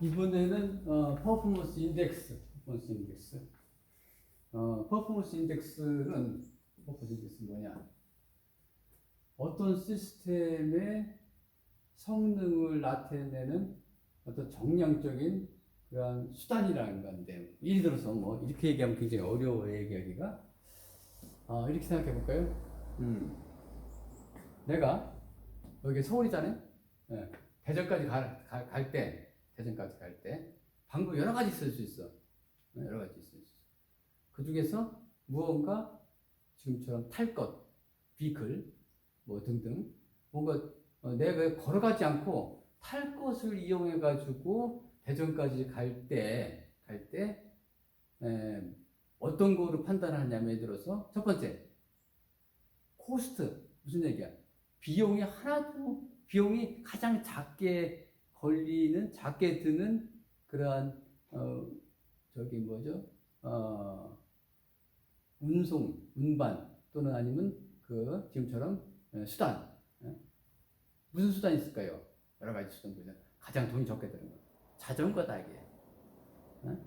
이번에는 어, 퍼포먼스 인덱스, 퍼포먼스 인덱스. 어, 퍼포먼스 인덱스는 퍼포먼스 인덱스 뭐냐? 어떤 시스템의 성능을 나타내는 어떤 정량적인 그런 수단이라는 건데, 예를 들어서 뭐 이렇게 얘기하면 굉장히 어려워요 얘기하기가. 어, 이렇게 생각해 볼까요? 음. 내가 여기 서울이잖아요. 예. 대전까지 갈 때, 대전까지 갈 때, 방법 여러 가지 있을 수 있어. 예, 여러 가지 있을 수 있어. 그 중에서 무언가 지금처럼 탈 것, 비클, 뭐 등등, 뭔가 어, 내가 걸어가지 않고 탈 것을 이용해 가지고 대전까지 갈 때, 갈 때, 에, 어떤 거로 판단하냐면 예를 들어서 첫 번째, 코스트. 무슨 얘기야? 비용이 하나도 비용이 가장 작게 걸리는 작게 드는 그러한 어 저기 뭐죠 어 운송 운반 또는 아니면 그 지금처럼 어, 수단 예? 무슨 수단이 있을까요? 여러 가지 수단 보자 가장 돈이 적게 드는 거 자전거다 이게 예?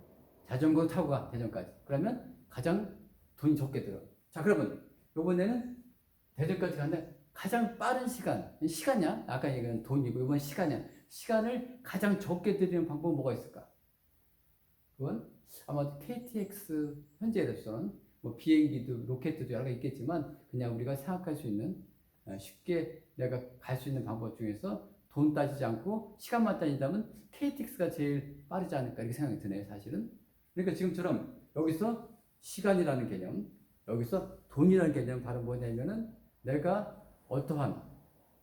자전거 타고 가 대전까지 그러면 가장 돈이 적게 들어 자 그러면 이번에는 대전까지 가는데 가장 빠른 시간, 시간이야? 아까 얘기한 돈이고 이번 시간이야. 시간을 가장 적게 들이는 방법은 뭐가 있을까? 그건 아마 KTX 현재로서는 뭐 비행기도 로켓도 여러 개 있겠지만 그냥 우리가 생각할 수 있는 어, 쉽게 내가 갈 수 있는 방법 중에서 돈 따지지 않고 시간만 따진다면 KTX가 제일 빠르지 않을까 이렇게 생각이 드네요 사실은 그러니까 지금처럼 여기서 시간이라는 개념 여기서 돈이라는 개념 바로 뭐냐면은 내가 어떠한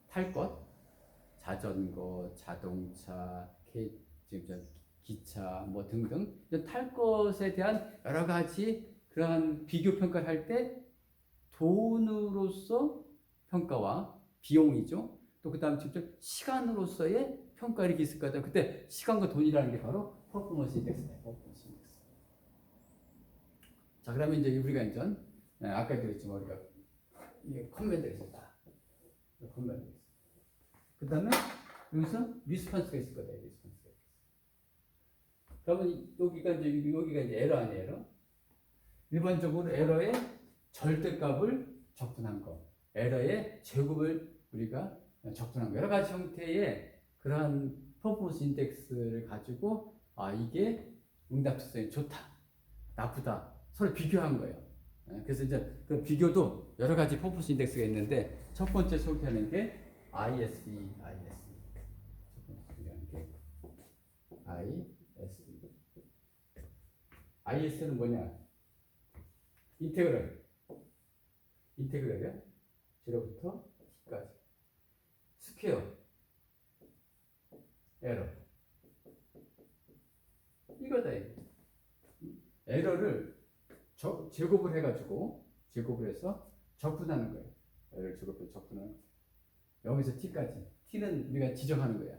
탈 것, 자전거, 자동차, 지금 저 기차 뭐 등등 탈 것에 대한 여러 가지 그러한 비교 평가를 할 때 돈으로서 평가와 비용이죠. 또 그다음 직접 시간으로서의 평가 이렇게 있을 거다. 그때 시간과 돈이라는 게 바로 퍼포먼스 인덱스다. 퍼포먼스 인덱스. 자, 그러면 이제 우리가 이제 네, 아까 그랬지만 우리가 이게 컨벤트가 있었다. 컨벤트. 그 다음에 여기서 리스폰스가 있을 거다. 리스폰스가. 그러면 여기가 이제 여기가 이제 에러 아니에요, 에러? 일반적으로 에러의 절대값을 적분한 거, 에러의 제곱을 우리가 적분한 거, 여러 가지 형태의 그러한 퍼포먼스 인덱스를 가지고 아 이게 응답 특성이 좋다, 나쁘다 서로 비교한 거예요. 예, 그래서 이제 그 비교도 여러 가지 퍼포먼스 인덱스가 있는데 첫 번째 소개하는 게 ISE, ISE. ISE. IS는 뭐냐? 인테그럴. 인테그럴이야? 0부터 t까지. 스퀘어. 에러. 이거다, 이거. 에러를 저, 제곱을 해가지고, 제곱을 해서 적분하는 거예요. 에러를 제곱해서 적분하는 거예요. 여기서 t까지. t는 우리가 지정하는 거야.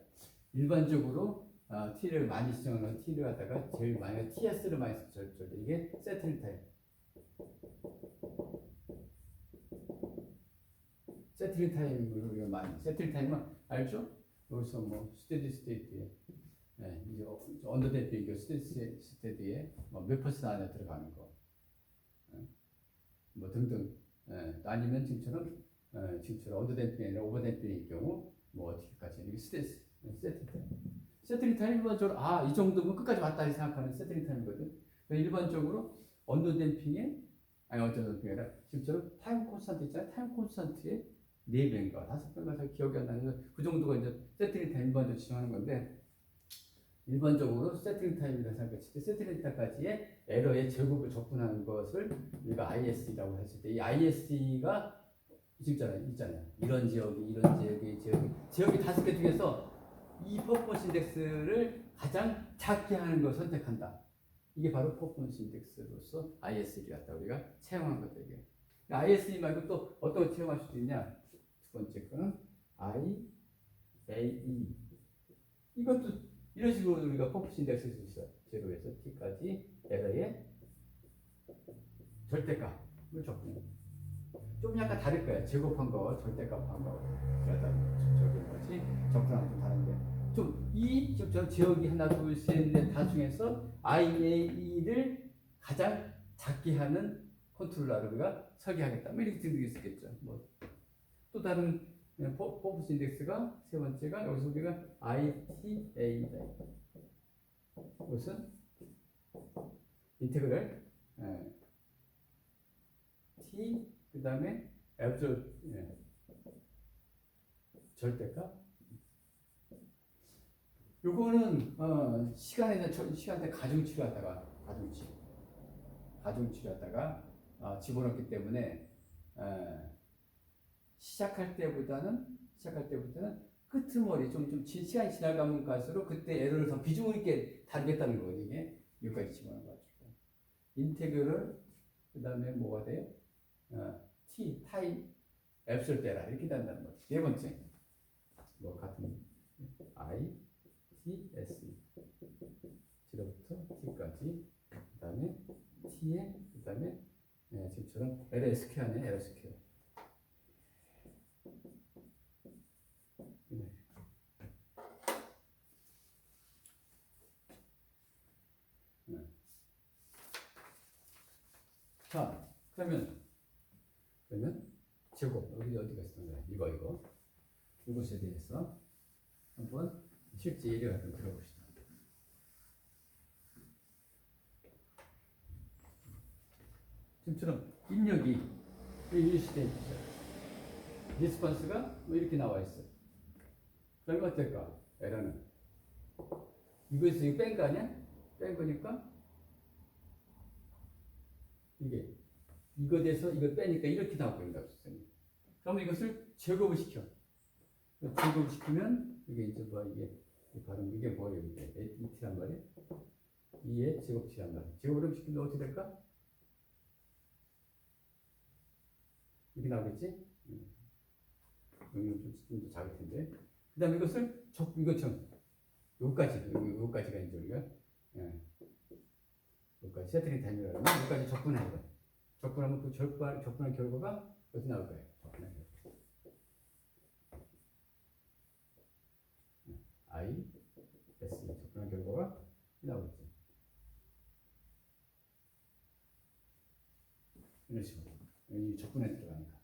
일반적으로 어, t를 많이 지정하는 t를 갖다가 제일 많이 ts를 많이. 저- 이게 세틀 타임. 세틀 타임을 우리가 많이 세틀 타임은 알죠? 여기서 뭐 스테디 스테이트에 네, 이제 언더데이트 스테디 스테디에 뭐몇 퍼센트 안에 들어가는 거, 예, 뭐 등등. 예, 아니면 지금처럼 어, 지금처럼 언더댐핑이 아니라 오버댐핑일 경우 뭐 어떻게까지 이게 스트레스 세팅 타임? 세팅 타임은 저아이 정도면 끝까지 왔다 이 생각하는 세팅 타임이거든. 일반적으로 언더댐핑에 아니 언더댐핑이 아니라 지금처럼 타임 콘스탄트 있잖아요. 타임 콘스탄트의 4배인가 5배인가 잘 기억이 안 나는데 그 정도가 이제 세팅 타임 일반적으로 지정하는 건데 일반적으로 세팅 타임이라고 생각했을 때 세팅 타임까지의 에러의 제곱을 적분하는 것을 우리가 ISE라고 했을 때 이 ISE가 있잖아요, 있잖아요. 이런 지역이, 이런 지역이, 지역이, 지역이 다섯 개 중에서 이 퍼포먼스 인덱스를 가장 작게 하는 걸 선택한다. 이게 바로 퍼포먼스 인덱스로서 ISE를 갖다 우리가 채용한 거다 이게. ISE 말고 또 어떤 걸 채용할 수도 있냐? 두 번째 거는 IAE. 이것도 이런 식으로 우리가 퍼포먼스 인덱스 쓸수 있어요. 제로에서 t까지 에러의 절대값을 적는. 좀 약간 다를 거야. 제곱한 거, 절대값 한 거. 그러다 저기 뭐지? 적분하고 좀 다른데. 좀이저 지역이 하나 둘 셋 넷다 중에서 IAE를 가장 작게 하는 컨트롤러를 우리가 설계하겠다. 뭐 이렇게 들릴 수 있겠죠. 뭐 또 다른 포- 퍼포스 인덱스가 세 번째가 여기서 우리가 ITA다. 이것은 인테그럴 예. T 그 다음에 앱솔 예. 절대값 요거는 어, 시간에 저- 시간대 가중 치료 하다가 가중 치료 가중 치료 하다가 어, 집어넣기 때문에 에, 시작할 때보다는 시작할 때보다는 끄트머리 좀, 좀 지- 시간이 지나가면 갈수록 그때 에러를 더 비중 있게 다루겠다는 거거든요. 이게 여기까지 집어넣어 가지고 인테그럴 그 다음에 뭐가 돼요? 어, T 타임 앱솔 때라 이렇게 된다는 거죠. 네 번째 뭐 같은 I T S 0부터 T까지 그 다음에 T에 그 다음에 네, 지금처럼 LSK 안에 LSK 네. 네. 자 그러면 그러면 제곱 여기 어디가 있었던 거야 이거 이거 이것에 대해서 한번 실제 예를 한번 들어봅시다. 지금처럼 입력이 일시돼 있죠. 리스폰스가 뭐 이렇게 나와 있어. 그러면 어떨까? 에러는 이거에서 이거 뺀거 아니야? 뺀 거니까 이게 이거 돼서 이거 빼니까 이렇게 나와버린다고 선생님. 그러면 이것을 제곱을 시켜. 제곱을 시키면 이게 이제 뭐 이게 이 발음 이게 뭐예요 이게 이트란 말이에요. 2의 제곱치란 말이에요. 제곱을 시키면 어떻게 될까? 이렇게 나오겠지? 음. 여기는 좀, 좀더 작을 텐데. 그 다음에 이것을 적, 이것처럼, 요까지, 요, 요까지가 이제 우리가, 예. 요까지, 세트링 타임이라고 하면 요까지 적분하는 거 적분하면 그 적분, 적분한 결과가 어디 나올 거예요? 적분한 결과. 예. I, S, 적분한 결과가 나오겠지. 이런 식으로. 이 적분에 들어가니까.